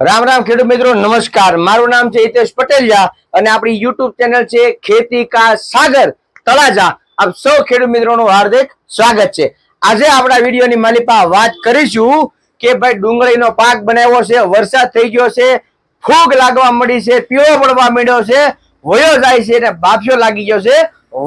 રામ રામ ખેડૂત મિત્રો, નમસ્કાર. મારું નામ છે હિતેશ પટેલિયા અને આપણી યુટ્યુબ ચેનલ છે ખેતી કા સાગર તળાજા. આપ સૌ ખેડૂત મિત્રોનું હાર્દિક સ્વાગત છે. આજે આપણા વિડીયોની માલિપા વાત કરીશું કે ભાઈ ડુંગળીનો પાક બનાવ્યો છે, વરસાદ થઈ ગયો છે, ફૂગ લાગવા મળી છે, પીળો પડવા માંડ્યો છે, વયો જાય છે અને બાફિયો લાગી ગયો છે,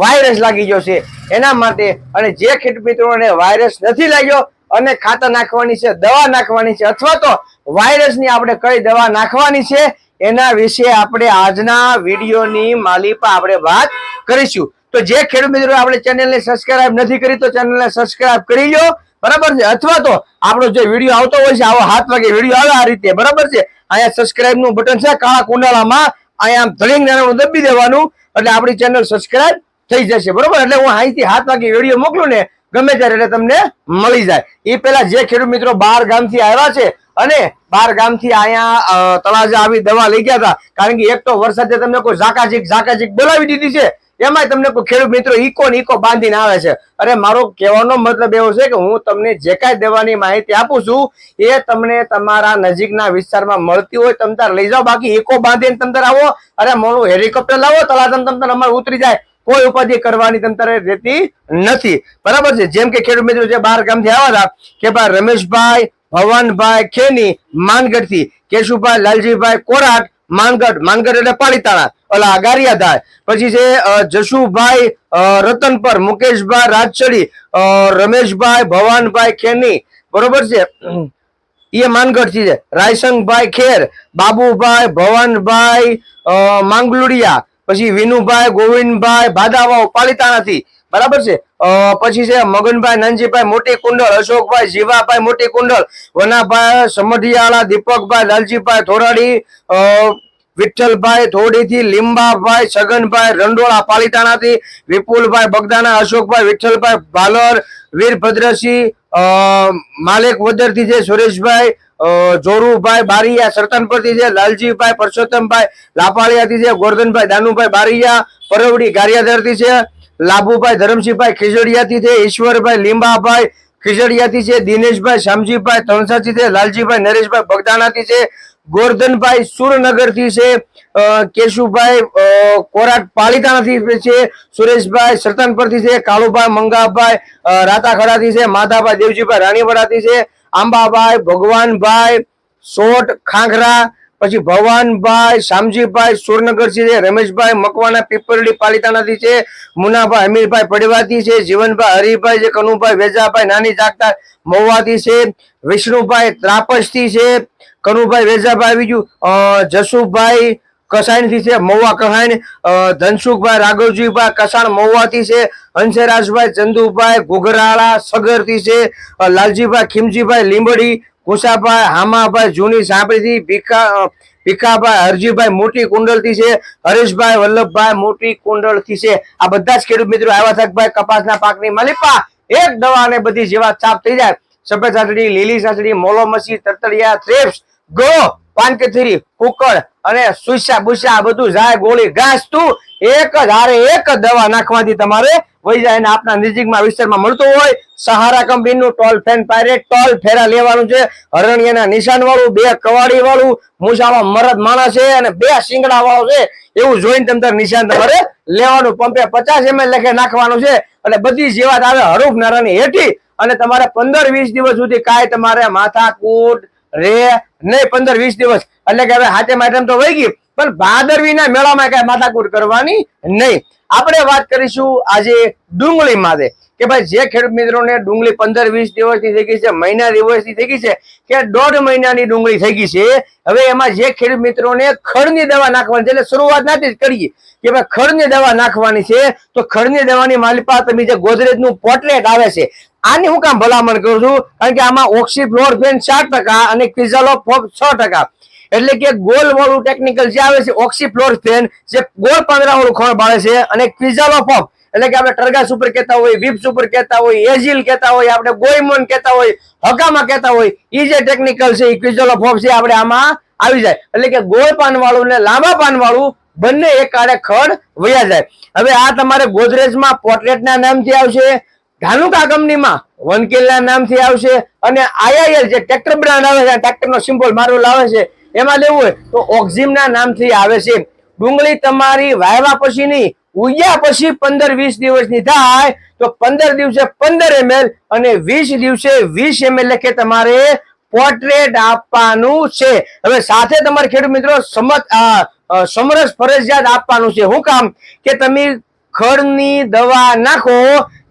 વાયરસ લાગી ગયો છે. એના માટે અને જે ખેડૂત મિત્રોને વાયરસ નથી લાગ્યો અને ખાતર નાખવાની છે, દવા નાખવાની છે, અથવા તો વાયરસની આપણે કઈ દવા નાખવાની છે, એના વિશે આપણે આજના વિડીયોની માલિપા આપણે વાત કરીશું. તો જે ખેડૂત મિત્રો આપણે ચેનલને સબસ્ક્રાઇબ નથી કરી, તો ચેનલને સબસ્ક્રાઇબ કરી લો બરાબર છે? અથવા તો આપણો જે વીડિયો આવતો હોય છે, આવો હાથ વાગે વીડિયો આવે આ રીતે. બરાબર છે? અહીંયા સબસ્ક્રાઇબનું બટન છે, કાળા કુંડાળામાં અહીંયા આમ ધડીંગ નાનું દબી દેવાનું. એટલે આપણી ચેનલ સબસ્ક્રાઇબ થઈ જશે. બરોબર? એટલે હું અહીંથી હાથ વાગે વીડિયો મોકલું ને ગમે ત્યારે એટલે તમને મળી જાય. એ પેલા જે ખેડૂત મિત્રો બાર ગામથી આવ્યા છે અને બાર ગામથી અહીંયા તળાજા આવી દવા લઈ ગયા હતા. કારણ કે એક તો વરસાદે તમને કોઈ ઝાકાઝીક ઝાકાઝીક બોલાવી દીધી છે. એમાંય તમને કોઈ ખેડૂત મિત્રો ઈકો ને ઈકો બાંધીને આવે છે. અરે, મારો કહેવાનો મતલબ એવો છે કે હું તમને જે કાંઈ દવાની માહિતી આપું છું, એ તમને તમારા નજીકના વિસ્તારમાં મળતી હોય તમ તાર લઈ જાઓ. બાકી ઈકો બાંધીને તમતાર આવો. અરે, મોડું હેલિકોપ્ટર લાવો તળાજા તમ તાર અમારે ઉતરી જાય. કોઈ ઉપાધિ કરવાની તમ રહેતી નથી. બરાબર છે? જેમ કે ખેડૂત મિત્રો જે બહાર ગામથી આવ્યા હતા, કે ભાઈ રમેશભાઈ, ભવનભાઈ ખેની માનગઢથી કેશુભાઈ, લાલજીભાઈ કોરાટ, માનગઢ માનગઢ એટલે પાલીતાણા, ઓલા થાય. પછી છે જશુભાઈ રતનપર, મુકેશભાઈ રાજચડી રમેશભાઈ, ભવાનભાઈ ખેની, બરોબર છે? એ માનગઢથી છે. રાયસંગભાઈ ખેર, બાબુભાઈ, ભવનભાઈ માંગલુડિયા પછી વિનુભાઈ, ગોવિંદભાઈ ભાદાવાઓ પાલીતાણાથી બરાબર છે? પછી છે મગનભાઈ, નંદજીભાઈ, મોટી કુંડળ, અશોકભાઈ, જીવાભાઈ, મોટી કુંડળ, વનાભાઈ, સમઢિયાળા, દીપકભાઈ, લાલજીભાઈ થોરાડી વિઠ્ઠલભાઈ થોડીથી લીંબાભાઈ, છગનભાઈ, રંડોળા પાલીતાણાથી વિપુલભાઈ, બગદાણા, અશોકભાઈ, વિઠ્ઠલભાઈ, ભાલર, વીરભદ્રસિંહ માલિક વદરથી છે સુરેશભાઈ જોરુભાઈ બારિયા, સરતનપરથી છે લાલજીભાઈ, પરસોત્તમભાઈ, લાપાળિયાથી છે ગોરધનભાઈ, દાનુભાઈ બારીયા, પરવડી ગારિયાધરથી છે લાભુભાઈ, ધરમસિંહભાઈ, ખીજડીયાથી છે ઈશ્વરભાઈ, લીંબાભાઈ, ખીજડીયાથી છે દિનેશભાઈ શામજીભાઈ તણસાથી છે લાલજીભાઈ, નરેશભાઈ, બગદાણાથી છે ગોરધનભાઈ સુરનગરથી છે. કેશુભાઈ કોરાટ પાલીતાણાથી છે સુરેશભાઈ સરતનપરથી છે. કાળુભાઈ મંગાભાઈ રાતાખડાથી છે. માધાભાઈ દેવજીભાઈ રાણીવાડાથી છે. આંબાભાઈ, ભગવાનભાઈ, સોટ, ખાંખરા પછી ભવાનભાઈ શામજીભાઈ, સુરનગરથી છે, રમેશભાઈ, મકવાણા, પીપરડી પાલિતાણાથી છે, મુનાભાઈ, અમીરભાઈ પડવાથી છે, જીવનભાઈ, હરિભાઈ છે કનુભાઈ, વેજાભાઈ, નાની જાગતા મહુવાથી છે, વિષ્ણુભાઈ, ત્રાપસથી છે, કનુભાઈ, વેજાભાઈ બીજું ગયું જસુભાઈ કસાણથી છે, મહુવા કહાણ ધનસુખભાઈ રાઘવજીભાઈ કસાણ, મહુવાથી છે, હંસરાજભાઈ ચંદુભાઈ, ઘુઘરાળા સગરથી છે લાલજીભાઈ ખીમજીભાઈ લીંબડી કુશાભાઈ હામાભાઈ જૂની સાંપડીથી ભીખા ભીખાભાઈ હરજીભાઈ મોટી કુંડળથી છે, હરેશભાઈ વલ્લભભાઈ મોટી કુંડળથી છે. આ બધા જ ખેડૂત મિત્રો આવ્યા થકભાઈ કપાસના પાકની માલિપા. એક દવા અને બધી જેવા છાપ થઈ જાય. સફેદ સાસડી લીલી સાસડી મોલોમસી તરતડિયા, થ્રેપ્સ. ગો પાનકેથરી કુકડ અને સુસા બુસા આ બધું જાય, ગોળી ઘાસ તું એક જ હારે એક દવા નાખવાથી તમારે વહી જાય અને આપના નજીકમાં વિસ્તારમાં મળતું હોય. સહારા કંપનીનું ટોલ ફેન પાયરેટ, ટોલ ફેરા લેવાનું છે. હરણિયાના નિશાન વાળું બે કવાડી વાળું મૂછામાં મરદ માણસ છે અને બે શિંગડા વાળો છે. એવું જોઈને તમે નિશાન તમારે લેવાનું. પંપે પચાસ એમએલ લેખે નાખવાનું છે. અને બધી જીવાત આવે હરૂફ નારાની હેઠી અને તમારે પંદર વીસ દિવસ સુધી કાંઈ તમારે માથાકૂટ રે નહીં, પંદર, વીસ દિવસ. એટલે કે હવે હાથે માધ્યમ તો વહી ગયું. પણ ભાદરવીના મેળામાં કઈ માથાકૂટ કરવાની નહીં. આપણે વાત કરીશું આજે ડુંગળી માટે કે ભાઈ જે ખેડૂત મિત્રોને ડુંગળી પંદર વીસ દિવસની થઈ ગઈ છે, મહિના દિવસની થઈ ગઈ છે, કે દોઢ મહિનાની ડુંગળી થઈ ગઈ છે, હવે એમાં જે ખેડૂત મિત્રોને ખડની દવા નાખવાની છે, એટલે શરૂઆત નાથી જ કરીએ. કે ભાઈ ખડની દવા નાખવાની છે, તો ખડની દવાની માલિપા તમે જે ગોદરેજનું પોટલેટ આવે છે, આની હું કામ ભલામણ કરું છું? કારણ કે આમાં ઓક્સીફ્લોરફેન ચાર ટકા અને ક્વિઝાલોફોપ છ ટકા. એટલે કે ગોલ વાળું ટેકનિકલ જે આવે છે, ઓક્સીફ્લોરફેન જે ગોળ પાંદડા વાળું ખોળ બાળે છે, અને ક્વિઝાલોફોપ એટલે કે આપણે ટરગાસ ઉપર કહેતા હોય, વિપ્સ ઉપર કહેતા હોય, એઝિલ કહેતા હોય, આપણે ગોઈમોન કહેતા હોય હકામાં કહેતા હોય એ જે ટેકનિકલ છે એ ક્વિઝાલોફોપ છે, આપણે આમાં આવી જાય. એટલે કે ગોળ પાન વાળું ને લાંબા પાન વાળું બંને એક આડે ખડ વયા જાય. હવે આ તમારે ગોદરેજમાં પોર્ટ્રેટના નામથી આવશે, ધાનુકા કંપનીમાં વનકેલના નામથી આવશે, અને આઈઆઈએલ જે ટ્રેક્ટર બ્રાન્ડ આવે છે ટ્રેક્ટરનો સિમ્બોલ મારો લાવે છે, એમાં લેવું હોય તો ઓક્ઝિમના નામથી આવે છે. ડુંગળી તમારી વાયવા પછીની ઉગ્યા પછી પંદર વીસ દિવસની થાય તો પંદર દિવસે પંદર એમએલ અને વીસ દિવસે વીસ એમએલ લખે તમારે પોર્ટ્રેટ આપવાનું છે. હવે સાથે તમારે ખેડૂત મિત્રો સમત સમરસ ફરજિયાત આપવાનું છે. શું કામ? કે તમે ખડની દવા નાખો,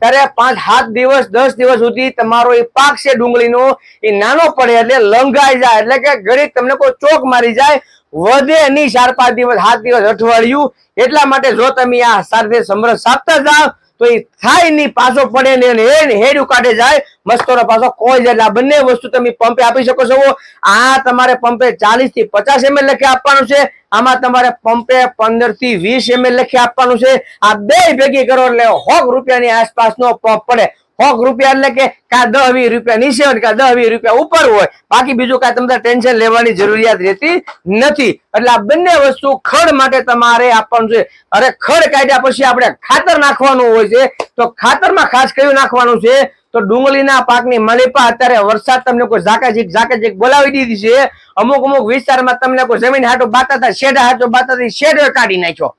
ત્યારે પાંચ, સાત દિવસ, દસ દિવસ સુધી તમારો એ પાક છે ડુંગળીનો, એ નાનો પડે એટલે લંઘાઈ જાય. એટલે કે ગરીબ તમને કોઈ ચોક મારી જાય વધે નહીં, ચાર, પાંચ દિવસ, સાત દિવસ અઠવાડિયું. એટલા માટે જો તમે આ સાથે સમરસ સાપતા જાઓ, તો એ થાય નહીં, પાછો પડે ને કાઢે જાય. મસ્તોનો પાછો કોઈ જાય આ બંને વસ્તુ તમે પંપે આપી શકો છો. આ તમારે પંપે ચાલીસથી પચાસ એમએલ લખી આપવાનું છે. આમાં તમારે પંપે પંદરથી વીસ એમએલ લખી આપવાનું છે. આ બે ભેગી કરો એટલે હોક રૂપિયાની આસપાસનો પંપ પડે. હોક રૂપિયા એટલે કે કા દસ વીસ રૂપિયા નીચે હોય કા દસ વીસ રૂપિયા ઉપર હોય, બાકી બીજું કાંઈ તમારે ટેન્શન લેવાની જરૂરિયાત રહેતી નથી. એટલે આ બંને વસ્તુ ખડ માટે તમારે આપવાનું છે. અરે ખડ કાઢ્યા પછી આપણે ખાતર નાખવાનું હોય છે, તો ખાતરમાં ખાસ કયું નાખવાનું છે? તો ડુંગળીના પાકની મલિપા અત્યારે વરસાદ તમને કોઈ ઝાકાઝીક ઝાકાઝીક બોલાવી દીધી છે. અમુક અમુક વિસ્તારમાં તમને કોઈ જમીન હાટો બાતાતા શેડ હાટો બાતા શેડ કાઢી નાખ્યો.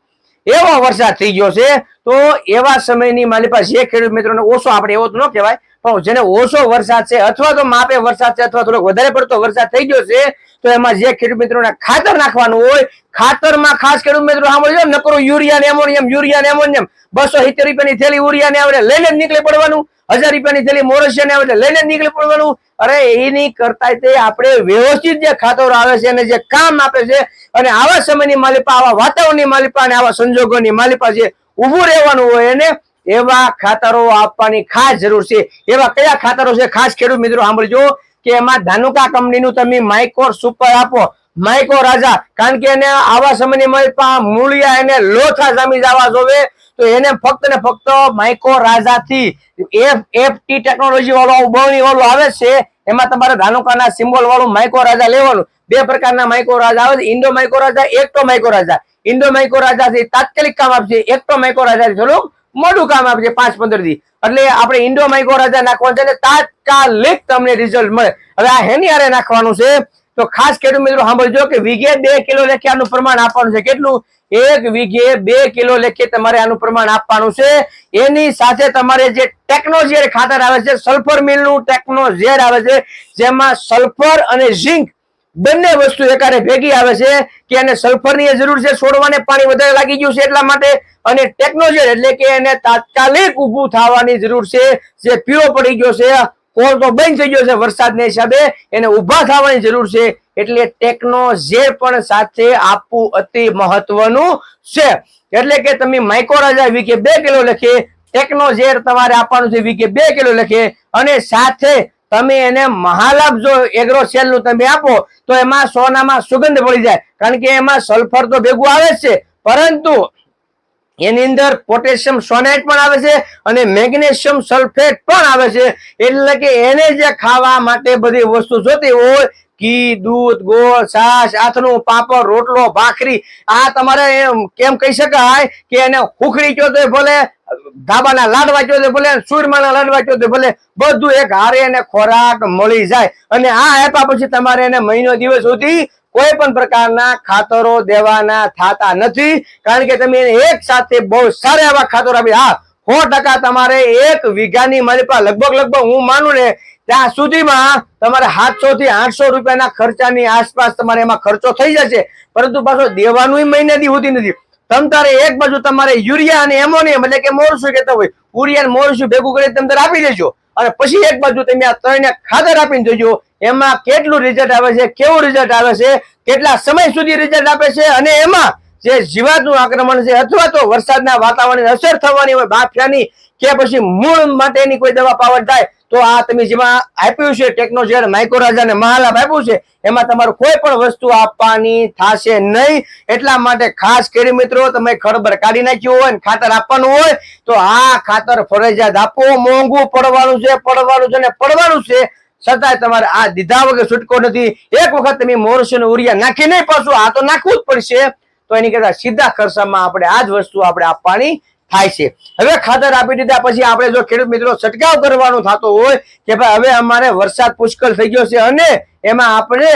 એવો વરસાદ થઈ ગયો છે, તો એવા સમયની મારી પાસે જે ખેડૂત મિત્રોને ઓછો આપણે એવો તો ન કહેવાય, પણ જેને ઓછો વરસાદ છે, અથવા તો માપે વરસાદ છે, અથવા થોડોક વધારે પડતો વરસાદ થઈ ગયો છે, તો એમાં જે ખેડૂત મિત્રોને ખાતર નાખવાનું હોય, ખાતરમાં ખાસ ખેડૂત મિત્રો સાંભળજો નકરો યુરિયા ને એમોનિયમ, યુરિયા ને એમોનિયમ, બસો સિત્તેર રૂપિયાની થેલી યુરિયા ને આવે લઈને જ નીકળી પડવાનું. હજાર રૂપિયાની થેલી મોરસિયા ને આવે લઈને નીકળી પડવાનું. અરે એની કરતા તે આપણે વ્યવસ્થિત જે ખાતર આવે છે અને જે કામ આપે છે અને આવા સમયની માલિપા, આવા વાતાવરણની માલિપા અને આવા સંજોગોની માલિપા જે ઊભું રહેવાનું હોય એને એવા ખાતરો આપવાની ખાસ જરૂર છે. એવા કયા ખાતરો છે? ખાસ ખેડૂત મિત્રો સાંભળજો કે એમાં ધાનુકા કંપનીનું તમે માઇકોર સુપર આપો. માઇકો રાજા, કારણ કે એને આવા સમયની માલિપા, મૂળિયા એને લોથા જામી જવા જોવે. તો એને ફક્ત ને ફક્ત માઇકો રાજાથી એફ ટેકનોલોજી વાળું બહુની વાળું આવે છે, એમાં તમારે ધાનુકાના સિમ્બોલ વાળું માઇકો રાજા લેવાનું. બે પ્રકારના માઇકો રાજા આવે છે. ઇન્ડો માઇકો રાજા, એકટો માઇકો રાજા. ઇન્ડો માઇકો રાજા થી તાત્કાલિક કામ આપશે. એકટો માઇકો રાજા થોડુંક મોડું કામ આપશે, પાંચ, પંદરથી એટલે આપણે ઇન્ડો માઇકો રાજા નાખવાનું છે ને તાત્કાલિક તમને રિઝલ્ટ મળે. હવે આ હેની હારે નાખવાનું છે. તો ખાસ ખેડૂત મિત્રો સાંભળજો કે વીઘે બે કિલો લેખે પ્રમાણ આપવાનું છે. કેટલું? એક વીઘે બે કિલો લેખે તમારે આનું પ્રમાણ આપવાનું છે. એની સાથે તમારે જે ટેકનોઝેર ખાતર આવે છે, સલ્ફર મિલનું ટેકનોઝેર આવે છે, જેમાં સલ્ફર અને ઝીંક બંને વસ્તુ એકારે ભેગી આવે છે કે એને સલ્ફરની જરૂર છે, છોડવાને પાણી વધારે લાગી ગયું છે એટલા માટે. અને ટેકનોઝેર એટલે કે એને તાત્કાલિક ઊભું થવાની જરૂર છે, જે પીળો પડી ગયો છે કોર તો બંધ થઈ ગયો છે વરસાદને હિસાબે, એને ઊભા થવાની જરૂર છે. એટલે ટેકનો જે પણ સાથે આપવું અતિ મહત્વનું છે. એટલે કે તમે માઇકોરાજા વીકે બે કિલો લખે ટેકનોઝેર તમારે આપવાનું છે, વીકે બે કિલો લખે, અને સાથે તમે એને મહાલાભ જો એગ્રો સેલનું તમે આપો, તો એમાં સોનામાં સુગંધ પડી જાય. કારણ કે એમાં સલ્ફર તો ભેગું આવે જ છે. પરંતુ એની અંદર પોટેશિયમ સોનેટ પણ આવે છે અને મેગ્નેશિયમ સલ્ફેટ પણ આવે છે. એટલે કે એને જે ખાવા માટે બધી વસ્તુ જોતી હોય, ઘી, દૂધ, ગોળ, છાશ, આથનું પાપડ, રોટલો, ભાખરી, આ તમારે કેમ કહી શકાય કે એને હુખડી કયો તો ભલે, ધાબાના લાડવા કયો તો ભલે, સુરમાના લાડવા કયો તો ભલે, બધું એક હારે એને ખોરાક મળી જાય. અને આ આપ્યા પછી તમારે એને મહિનો દિવસ સુધી કોઈ પણ પ્રકારના ખાતરો દેવાના થતા નથી. કારણ કે તમે એક સાથે બહુ સારા એવા ખાતરો આપી. હા, સો ટકા તમારે એક વીઘાની મારી પાસે લગભગ લગભગ હું માનું ને, ત્યાં સુધીમાં તમારે સાતસો થી આઠસો રૂપિયાના ખર્ચાની આસપાસ તમારે એમાં ખર્ચો થઈ જશે. પરંતુ પાછો દેવાનું મહિને દી હોતી નથી. તમ તારે એક બાજુ તમારે યુરિયા અને એમોનિયમ એટલે કે મોરસું કહેતા હોય. યુરિયા મોરસું ભેગું કરી તમ તારે આપી દેજો. અને પછી એક બાજુ તમે આ ત્રણને ખાતર આપીને જોજો, એમાં કેટલું રિઝલ્ટ આવે છે, કેવું રિઝલ્ટ આવે છે, કેટલા સમય સુધી રિઝલ્ટ આપે છે, અને એમાં જે જીવાતનું આક્રમણ છે અથવા તો વરસાદના વાતાવરણની અસર થવાની હોય બાફિયાની, કે પછી મૂળ માટેની કોઈ દવા પાવર થાય તો આ તમે જેમાં આપ્યું છે ટેકનોજેડ માઇક્રોરાજા અને મહાલાભ આપ્યું છે, એમાં તમારું કોઈ પણ વસ્તુ આપવાની થશે નહીં. એટલા માટે ખાસ કરી મિત્રો, તમે ખરબર કાઢી નાખ્યું હોય ને ખાતર આપવાનું હોય, તો આ ખાતર ફરજિયાત આપો. મોંઘું પડવાનું છે પડવાનું છે ને પડવાનું છે. છતાંય તમારે આ દીધા વગર છૂટકો નથી. એક વખત તમે મોરસી ઉરિયા નાખી નહીં પાછું, આ તો નાખવું જ પડશે. તો એની કરતા સીધા ખર્ચામાં આપણે આ જ વસ્તુ આપણે આપવાની થાય છે. હવે ખાતર આપી દીધા પછી આપણે જો ખેડૂત મિત્રો છંટકાવ કરવાનો થતો હોય કે ભાઈ હવે અમારે વરસાદ પુષ્કળ થઈ ગયો છે અને એમાં આપણે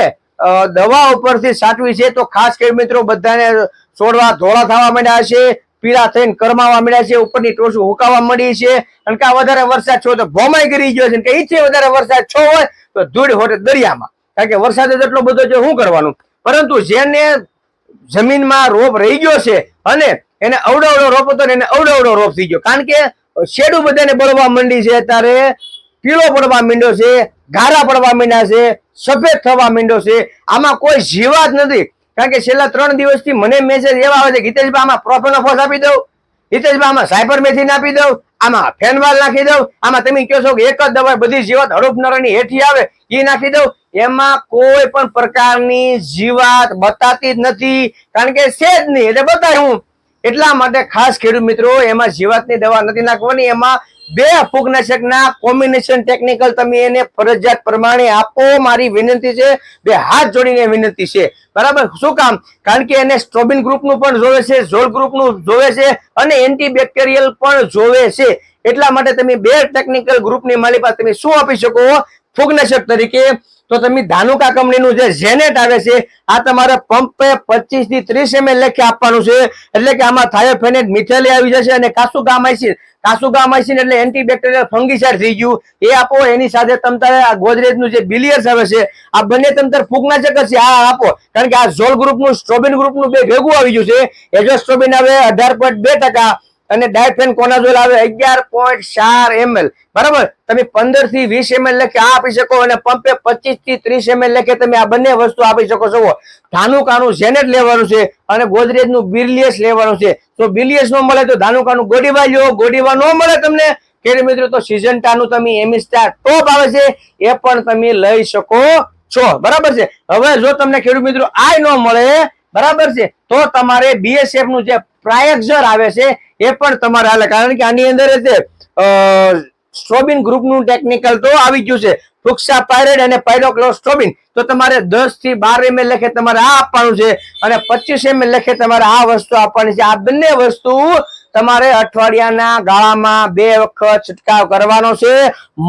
દવા ઉપરથી સાચવી છે, તો ખાસ ખેડૂત મિત્રો બધાને છોડવા ધોળા થવા માંડ્યા છે, પીળા થઈને કરમાવા માંડ્યા છે, ઉપરની ટોસું હુકાવા મળી છે, અને કા વધારે વરસાદ છો તો ભોમાઈ કરી ગયો છે કે ઈથી વધારે વરસાદ છો હોય તો ધૂળ હોટે દરિયામાં. કારણ કે વરસાદ એટલો બધો છે શું કરવાનું? પરંતુ જેને જમીનમાં રોપ રહી ગયો છે અને એને અવડવડો રોપ હતો ને એને અવડવડો રોપ થઈ ગયો. કારણ કે શેડું બધાને બળવા માંડી છે ત્યારે પીળો પડવા માંડ્યો છે, ગારા પડવા માંડ્યા છે, સફેદ થવા માંડ્યો છે. આમાં કોઈ જીવાત નથી. કારણ કે છેલ્લા ત્રણ દિવસથી મને મેસેજ એવા આવે છે ગીતેશભાઈ આમાં પ્રોફેનોફોસ આપી દઉં. ગીતેશભાઈ આમાં સાયબર મેથિન આપી દઉં. આમાં ફેનવાલ નાખી દઉં. આમાં તમે કહો છો કે એક જ દવા બધી જીવાત હડપ નરની હેઠી આવે, એ નાખી દઉં. એમાં કોઈ પણ પ્રકારની જીવાત બતાતી જ નથી. કારણ કે છે જ નહીં. એટલે બતાવ્યું એટલા માટે ખાસ ખેડૂત મિત્રો, એમાં જીવાતની દવા નથી નાખવાની, એમાં બે ફૂગનાશકના કોમ્બિનેશન ટેકનિકલ તમે એને ફરજિયાત પ્રમાણે આપો મારી વિનંતી છે, બે હાથ જોડીને વિનંતી છે. બરાબર? શું કામ? કારણ કે એને સ્ટ્રોબિન ગ્રુપનું પણ જોવે છે ઝોલ ગ્રુપનું જોવે છે અને એન્ટીબેક્ટેરિયલ પણ જોવે છે. એટલા માટે તમે બે ટેકનિકલ ગ્રુપની માલિકા તમે શું આપી શકો? ફૂગનાશક તરીકે, તો તમે ધાનુકા કંપનીનું જે ઝેનેટ આવે છે, આ તમારે પંપે પચીસથી ત્રીસ એમએલ લેખે આપવાનું છે. એટલે કે આમાં થાયોફેનેટ મિથેલી આવી જશે અને કાસુગામાઇસિન કાસુગામાઇસિન એટલે એન્ટીબેક્ટેરિયલ ફંગીસાઇડ થઈ ગયું. એ આપો, એની સાથે તમ તારે આ ગોદરેજનું જે બિલિયર્સ આવે છે, આ બંને તમ ફૂગનાશક છે, આ આપો. કારણ કે આ ઝોલ ગ્રુપનું, સ્ટ્રોબિન ગ્રુપનું બે ભેગું આવી ગયું છે. એઝોસ્ટ્રોબિન આવે અઢાર પોઈન્ટ બે ટકા અને ડાયફેન કોનાઝોલ આવે? અગિયાર પોઈન્ટ ચાર એમએલ બરાબર? તમે પંદરથી વીસ એમએલ લખે આ આપી શકો? અને પંપે પચીસથી ત્રીસ એમએલ લખે તમે આ બંને વસ્તુ આપી શકો છો. ધાનુકાનું જેનેટ લેવાનું છે અને ગોદરેજનું બિલિયસ લેવાનું છે. તો બિલિયસ નો મળે તો ધાનુકાનું ગોડીવા લ્યો. ગોડીવા નો મળે તમને? ખેડૂત મિત્રો, તો સિઝન્ટાનું તમે એમિસ્ટાર ટોપ આવે છે. એ પણ તમે લઈ શકો છો. બરાબર છે? હવે જો તમને ખેડૂત મિત્રો આ ન મળે, બરાબર છે? તો તમારે બીએસએફનું જે પ્રાયક્ઝર આવે છે, એ પણ તમારે હાલે. કારણ કે આની અંદર છે સ્ટ્રોબિન ગ્રુપનું ટેકનિકલ તો આવી ગયું છે. ફુક્સા પાયરેડ અને પાયરોક્લોસ્ટ્રોબિન. તો તમારે દસથી બાર એમએલ લખે તમારે આ આપવાનું છે અને પચીસ એમએલ લખે તમારે આ વસ્તુ આપવાની છે. આ બંને વસ્તુ તમારે અઠવાડિયાના ગાળામાં બે વખત છંટકાવ કરવાનો છે.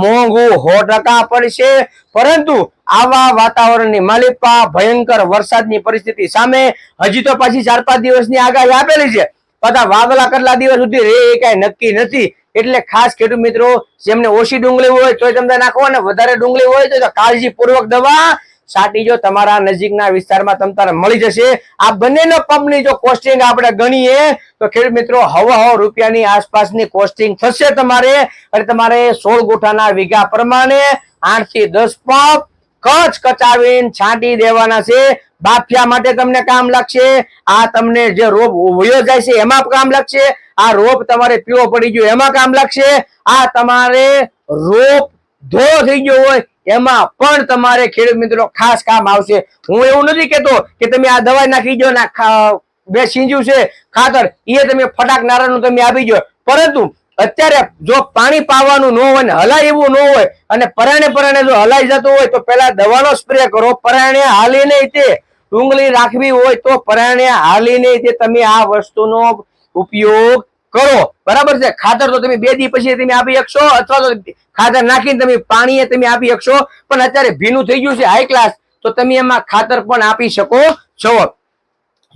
મોંઘું સો ટકા પડશે. પરંતુ આવા વાતાવરણની માલિપા, ભયંકર વરસાદની પરિસ્થિતિ સામે હજી તો પાછી ચાર પાંચ દિવસની આગાહી આપેલી છે. બધા વાવલા કેટલા દિવસ સુધી એ કઈ નક્કી નથી. એટલે ખાસ ખેડૂત મિત્રો, જેમને ઓછી ડુંગળી હોય તો તમને નાખો અને વધારે ડુંગળી હોય તો કાળજીપૂર્વક દવા સાટી જો તમારા નજીકના વિસ્તારમાં તમ તારે મળી જશે. આ બંનેનો પંપની જો કોસ્ટિંગ આપણે ગણીએ, તો ખેડૂત મિત્રો, હવા રૂપિયાની આસપાસની કોસ્ટિંગ થશે તમારે. અને તમારે સોળ ગોઠાના વીઘા પ્રમાણે આઠથી દસ પંપ કચ કચાવીને છાંટી દેવાના છે. બાફિયા માટે તમને કામ લાગશે. આ તમને જે રોપ વયો જાય છે, એમાં કામ લાગશે. આ રોપ તમારે પીવો પડી ગયો, એમાં કામ લાગશે. આ તમારે રોપ ધો થઈ ગયો હોય એમાં પણ તમારે ખેડૂત મિત્રો ખાસ કામ આવશે. હું એવું નથી કેતો કે તમે આ દવા નાખી દો ના બે સિંજુ છે, ખાતર એ તમે ફટાક નારાનું તમે આપી દો પરંતુ અત્યારે જો પાણી પાવાનું ન હોય ને, હલાય એવું ન હોય અને પરાણે પરાણે જો હલાઈ જતું હોય તો પેલા દવાનો સ્પ્રે કરો. પરાણે હાલી નહીં તે. ડુંગળી રાખવી હોય તો પરાણે હાલી નહીં તે. તમે આ વસ્તુનો ઉપયોગ કરો. બરાબર છે? ખાતર તો તમે બે દી પછી તમે આપી શકશો, અથવા તો ખાતર નાખીને તમે પાણીએ તમે આપી શકશો. પણ અત્યારે ભીનું થઈ ગયું છે હાઈ ક્લાસ તો તમે એમાં ખાતર પણ આપી શકો છો.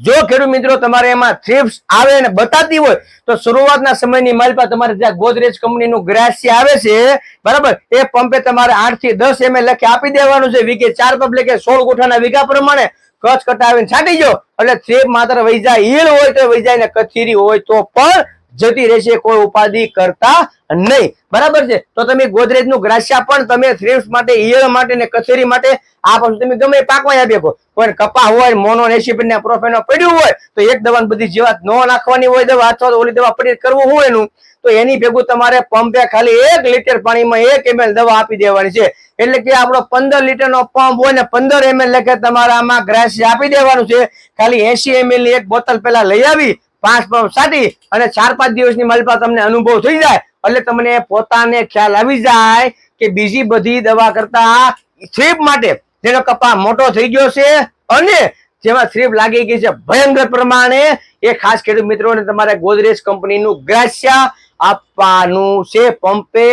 જો ખેડૂત મિત્રો તમારે એમાં થ્રિપ્સ આવે અને બતાતી હોય, તો શરૂઆતના સમયની માલપા તમારે જ્યાં ગોદરેજ કંપનીનું ગ્રાસ્ય આવે છે, બરાબર, એ પંપે તમારે આઠથી દસ એમએલ લખી આપી દેવાનું છે. વીઘે ચાર પંપ એટલે સોળ ગોઠાના વીઘા પ્રમાણે કચ્છ કટાવીને છાંટી જાઓ એટલે થ્રીપ માત્ર વૈજા જાય હોય તો વહી જાય ને કથીરી હોય તો પણ જતી રહેશે, કોઈ ઉપાધિ કરતા નહીં. બરાબર છે? તો તમે ગોદરેજનું ગ્રાસ્યા પણ તમે થ્રીપ્સ માટે, ઈયળ માટે ને કચેરી માટે આ પછી તમે ગમે એ પાકમાં આપી શકો કોઈ કપા હોય, મોનો રેસીપી ને પ્રોફેનો પડ્યું હોય, તો એક દવા બધી જીવાત ન નાખવાની હોય, દવા અથવા ઓલી દવા પડી કરવું હોય એનું, તો એની ભેગું તમારે પંપે ખાલી એક લીટર પાણીમાં એક એમએલ દવા આપી દેવાની છે. એટલે કે આપણો પંદર લીટર નો પંપ હોય ને પંદર એમએલ લખે તમારે આમાં ગ્રાસ્ય આપી દેવાનું છે. ખાલી એસી એમએલની એક બોતલ પેલા લઈ આવી પાંચ પંપ સાટી અને ચાર પાંચ દિવસની માલપા તમને અનુભવ થઈ જાય. એટલે તમને પોતાને ખ્યાલ આવી જાય કે બીજી બધી દવા કરતા થ્રીપ માટે જેનો કપા મોટો થઈ ગયો છે અને જેમાં થ્રીપ લાગી ગઈ છે ભયંકર પ્રમાણે. એ ખાસ ખેડૂત મિત્રોને તમારે ગોદરેજ કંપનીનું ગ્રાસ્યા આપવાનું છે. પંપે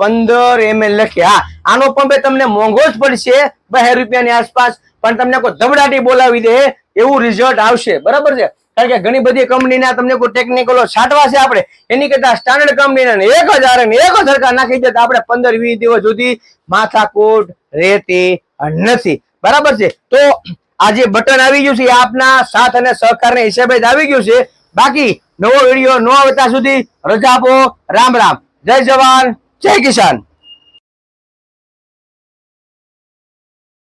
પંદર એમએલ લખ્યા આનો પંપે તમને મોંઘો જ પડશે બે રૂપિયાની આસપાસ. પણ તમને કોઈ ધબડાટી બોલાવી દે એવું રિઝલ્ટ આવશે. બરાબર છે? કારણ કે ઘણી બધી કંપનીના તમને કોઈ ટેકનિકલો છાંટવા છે આપણે. એની કરતા સ્ટાન્ડર્ડ કંપનીના એક હજાર એક સરખા નાખી દે તો આપણે પંદર વીસ દિવસ સુધી માથાકૂટ રહેતી નથી. બરાબર છે? તો આ જે બટન આવી ગયું છે એ આપના સાથ અને સહકારના હિસાબે જ આવી ગયું છે. બાકી નવો વીડિયો ન આવે ત્યાં સુધી રજા આપો. રામ રામ. જય જવાન. જય કિસાન.